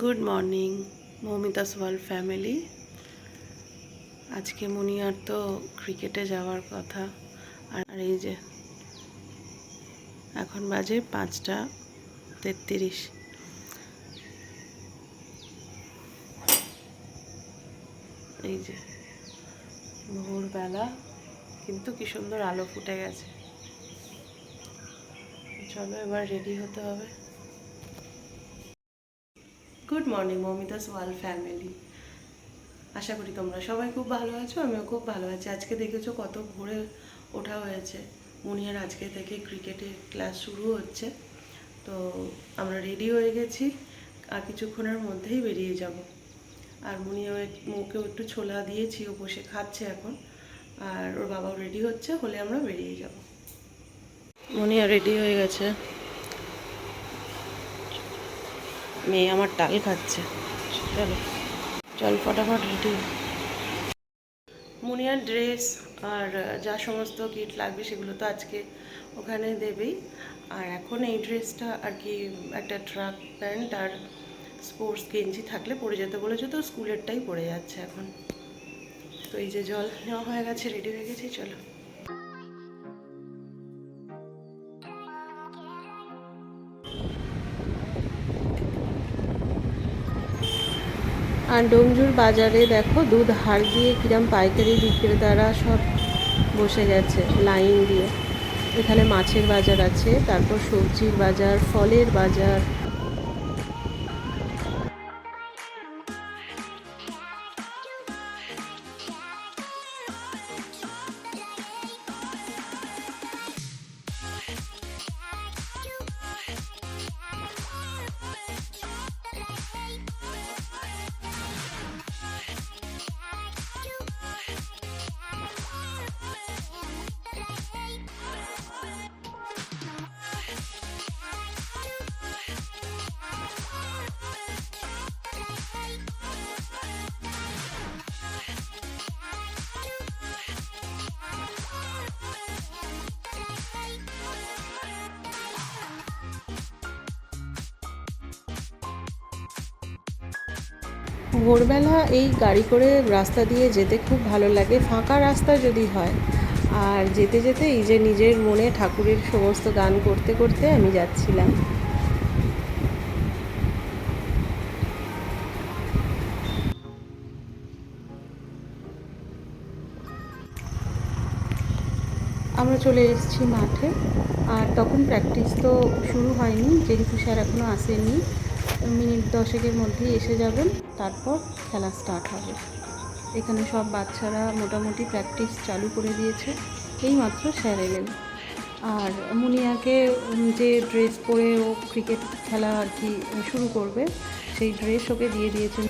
Good morning Moumita's world family আজকে মুনিয়ার তো ক্রিকেটে যাওয়ার কথা। আর এই যে, এখন বাজে পাঁচটা তেত্রিশ। এই যে, ভোরবেলা কিন্তু কি সুন্দর আলো ফুটে গেছে। চলো এবার রেডি হতে হবে। Good morning Moumita's world family আশা করি তোমরা সবাই খুব ভালো আছো, আমিও খুব ভালো আছি। আজকে দেখেছ কত ভোরে ওঠা হয়েছে। মুনিয়ার আজকে থেকে ক্রিকেটের ক্লাস শুরু হচ্ছে। তো আমরা রেডি হয়ে গেছি, আর কিছুক্ষণের মধ্যেই বেরিয়ে যাব। আর মুনিয়াও এক- মুখেও একটু ছোলা দিয়েছি, ও বসে খাচ্ছে এখন। আর ওর বাবাও রেডি হচ্ছে, হলে আমরা বেরিয়ে যাব। মুনিয়া রেডি হয়ে গেছে। মেয়ে আমার টাল খাচ্ছে। চলো, চল ফটাফট রেডি মুনিয়ার ড্রেস আর যা সমস্ত কিট লাগবে সেগুলো তো আজকে ওখানে দেবেই। আর এখন এই ড্রেসটা আর কি একটা ট্রাক প্যান্ট আর স্পোর্টস গেঞ্জি থাকলে পরে যেতে বলেছে তো, স্কুলেরটাই পরে যাচ্ছে এখন। তো এই যে জল নেওয়া হয়ে গেছে রেডি হয়ে গেছি, চলো। আর ডোমজুর বাজারে দেখো, দুধ হাড় দিয়ে কিরম পাইকারি বিক্রেতারা সব বসে গেছে লাইন দিয়ে। এখানে মাছের বাজার আছে, তারপর সবজির বাজার, ফলের বাজার ভোরবেলা এই গাড়ি করে রাস্তা দিয়ে যেতে খুব ভালো লাগে, ফাঁকা রাস্তা যদি হয়। আর যেতে যেতে এই যে নিজের মনে ঠাকুরের সমস্ত গান করতে করতে আমি যাচ্ছিলাম। আমরা চলে এসেছি মাঠে, আর তখন প্র্যাকটিস তো শুরু হয়নি, যেহেতু স্যার এখনও আসেনি মিনিট দশেকের মধ্যেই এসে যাবেন, তারপর খেলা স্টার্ট হবে। এখানে সব বাচ্চারা মোটামুটি প্র্যাকটিস চালু করে দিয়েছে, এই মাত্র স্যার এলেন। আর মুনিয়াকে যে ড্রেস পরে ও ক্রিকেট খেলা আর কি শুরু করবে, সেই ড্রেস ওকে দিয়ে দিয়েছেন।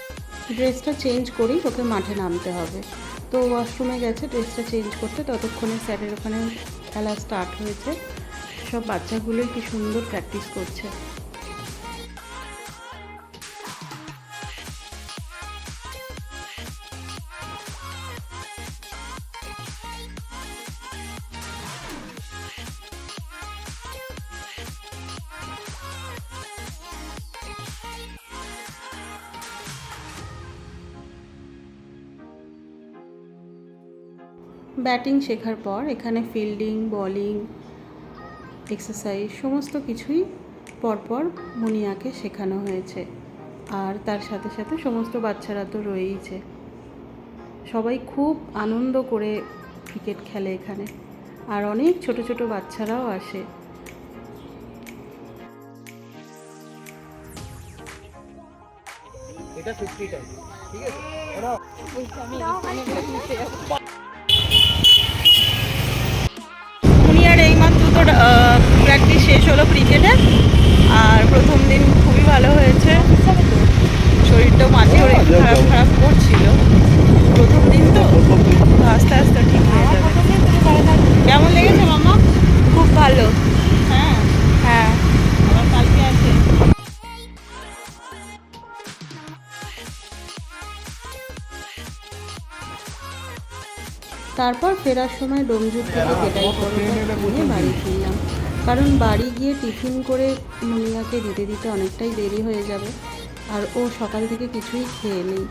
ড্রেসটা চেঞ্জ করেই ওকে মাঠে নামতে হবে। তো ওয়াশরুমে গেছে ড্রেসটা চেঞ্জ করতে, ততক্ষণে স্যারের ওখানে খেলা স্টার্ট হয়েছে। সব বাচ্চাগুলোই কি সুন্দর প্র্যাকটিস করছে। ব্যাটিং শেখার পর এখানে ফিল্ডিং বলিং এক্সারসাইজ সমস্ত কিছুই পরপর মুনিয়াকে শেখানো হয়েছে। আর তার সাথে সাথে সমস্ত বাচ্চারা তো রয়েইছে। সবাই খুব আনন্দ করে ক্রিকেট খেলে এখানে। আর অনেক ছোট ছোট বাচ্চারাও আসে। এটা ফিফটি টাইম ঠিক আছে। তো প্র্যাকটিস শেষ হলো ক্রিকেটের আর প্রথম দিন খুবই ভালো হয়েছে। শরীরটা মাঝে ওর একটু খারাপ খারাপ করছিল। প্রথম দিন তো তো আস্তে আস্তে ঠিক হয়ে যাবে। কেমন লেগেছে মামা? খুব ভালো। তারপর ফেরার সময় ডোমজুর থেকে পেটাই নিয়ে বাড়ি ফিরলাম। কারণ বাড়ি গিয়ে টিফিন করে মুনিয়াকে দিতে দিতে অনেকটাই দেরি হয়ে যাবে। আর ও সকাল থেকে কিছুই খেয়ে নেই।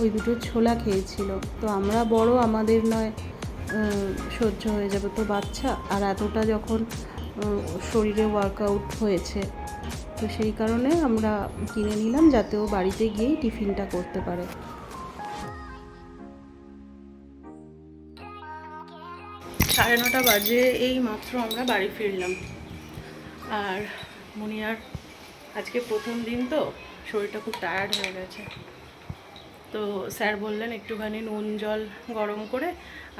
ওই দুটো ছোলা খেয়েছিল। তো আমরা বড়, আমাদের নয় সহ্য হয়ে যাবে। তো বাচ্চা, আর এতটা যখন শরীরে ওয়ার্কআউট হয়েছে, তো সেই কারণে আমরা কিনে নিলাম যাতে ও বাড়িতে গিয়েই টিফিনটা করতে পারে। সাড়ে নটা বাজে, এই মাত্র আমরা বাড়ি ফিরলাম। আর মুনিয়ার আজকে প্রথম দিন তো, শরীরটা খুব টায়ার্ড হয়ে গেছে। তো স্যার বললেন একটুখানি নুন, জল গরম করে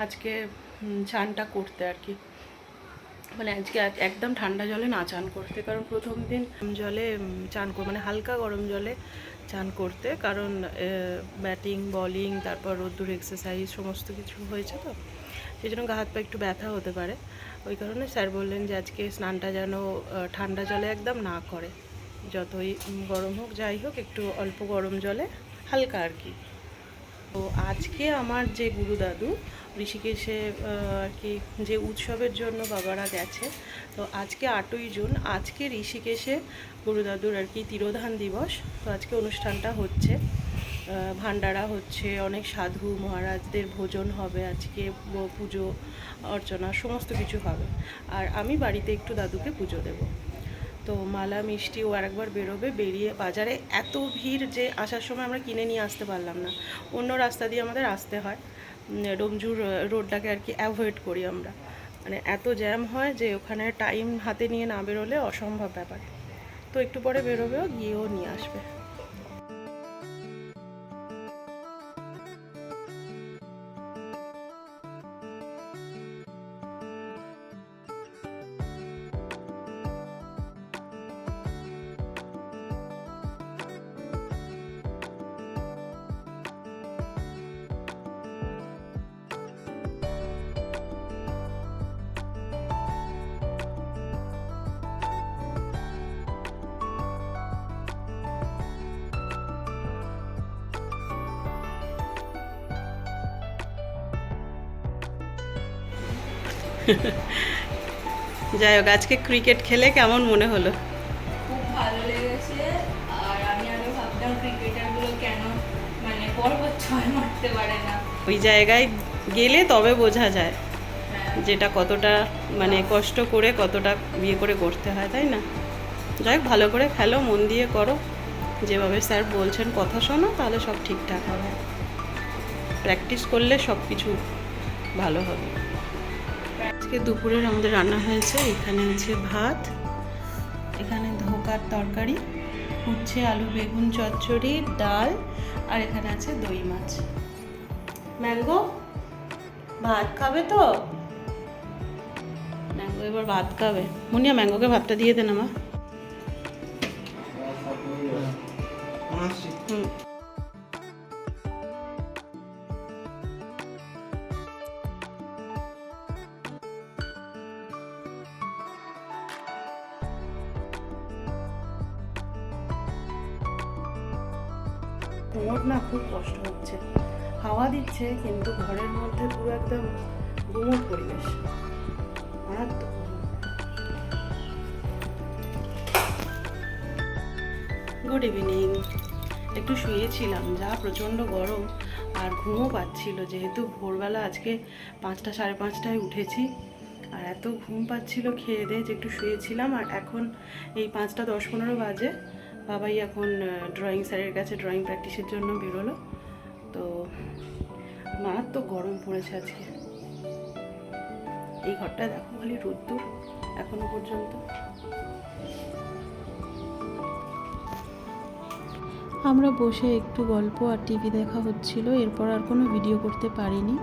আজকে চানটা করতে আর কি। মানে আজকে একদম ঠান্ডা জলে না চান করতে, কারণ প্রথম দিন জলে চান কর মানে হালকা গরম জলে চান করতে, কারণ ব্যাটিং বলিং তারপর রোদ্দুর এক্সারসাইজ সমস্ত কিছু হয়েছে তো। সেই জন্য গা হাত পা একটু ব্যথা হতে পারে। ওই কারণে স্যার বললেন যে আজকে স্নানটা যেন ঠান্ডা জলে একদম না করে। যতই গরম হোক, যাই হোক, একটু অল্প গরম জলে হালকা আর কি। তো আজকে আমার যে গুরু দাদু, ঋষিকেশে আর কি যে উৎসবের জন্য বাবারা গেছে, তো আজকে আটই জুন, আজকে ঋষিকেশে গুরু দাদুর আর কি তিরোধান দিবস। তো আজকে অনুষ্ঠানটা হচ্ছে। ভান্ডারা হচ্ছে অনেক সাধু মহারাজদের ভোজন হবে আজকে পুজো অর্চনা সমস্ত কিছু হবে। আর আমি বাড়িতে একটু দাদুকে পুজো দেবো। তো মালা মিষ্টি ও আরেকবার বেরোবে বেরিয়ে বাজারে এত ভিড় যে আসার সময় আমরা কিনে নিয়ে আসতে পারলাম না। অন্য রাস্তা দিয়ে আমাদের আসতে হয়। উম, ডোমজুর রোডটাকে আর কি অ্যাভয়েড করি আমরা। মানে এত জ্যাম হয় যে ওখানে টাইম হাতে নিয়ে না বেরোলে অসম্ভব ব্যাপার। তো একটু পরে বেরোবেও গিয়েও নিয়ে আসবে। যাই হোক আজকে ক্রিকেট খেলে কেমন মনে হলো? খুব ভালো লেগেছে। আর আমি আগে ভাবতাম ক্রিকেটারগুলো কেন মানে পরপর ছয় মারতে পারে না। ওই জায়গায় গেলে তবে বোঝা যায় হ্যাঁ, যেটা কতটা মানে কষ্ট করে কতটা বিয়ে করে করতে হয় তাই না? যাই হোক ভালো করে খেলো মন দিয়ে করো। যেভাবে স্যার বলছেন কথা শোনো তাহলে সব ঠিকঠাক হবে। প্র্যাকটিস করলে সব কিছু ভালো হবে। আজকে দুপুরের আমাদের রান্না হয়েছে। এখানে আছে ভাত এখানে ধোকার তরকারি উচ্ছে আলু বেগুন চচ্চড়ি ডাল আর এখানে আছে দই মাছ। ম্যাঙ্গো? ভাত খাবে তো? ম্যাঙ্গো এবার ভাত খাবে। মুনিয়া ম্যাঙ্গোকে ভাতটা দিয়ে দেন আমা হুম। কোমর না খুব কষ্ট হচ্ছে। হাওয়া দিচ্ছে কিন্তু ঘরের মধ্যে পুরো একদম গুমট পরিবেশ। মারাত্মক। গুড ইভিনিং একটু শুয়েছিলাম, যা প্রচণ্ড গরম আর ঘুমও পাচ্ছিল যেহেতু ভোরবেলা আজকে পাঁচটা সাড়ে পাঁচটায় উঠেছি। আর এত ঘুম পাচ্ছিল খেয়ে দিয়ে যে একটু শুয়েছিলাম আর এখন এই পাঁচটা দশ পনেরো বাজে। বাবাই এখন ড্রয়িং স্যারের কাছে ড্রয়িং প্র্যাকটিসের জন্য বেরোলো। তো মারাত্মক গরম পড়েছে আজকে। এই ঘরটা দেখো খালি রোদ্দুর এখনও পর্যন্ত। আমরা বসে একটু গল্প আর টিভি দেখা হচ্ছিল, এরপর আর কোনো ভিডিও করতে পারিনি,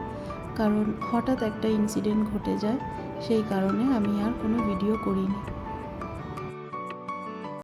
কারণ হঠাৎ একটা ইনসিডেন্ট ঘটে যায়, সেই কারণে আমি আর কোনো ভিডিও করিনি।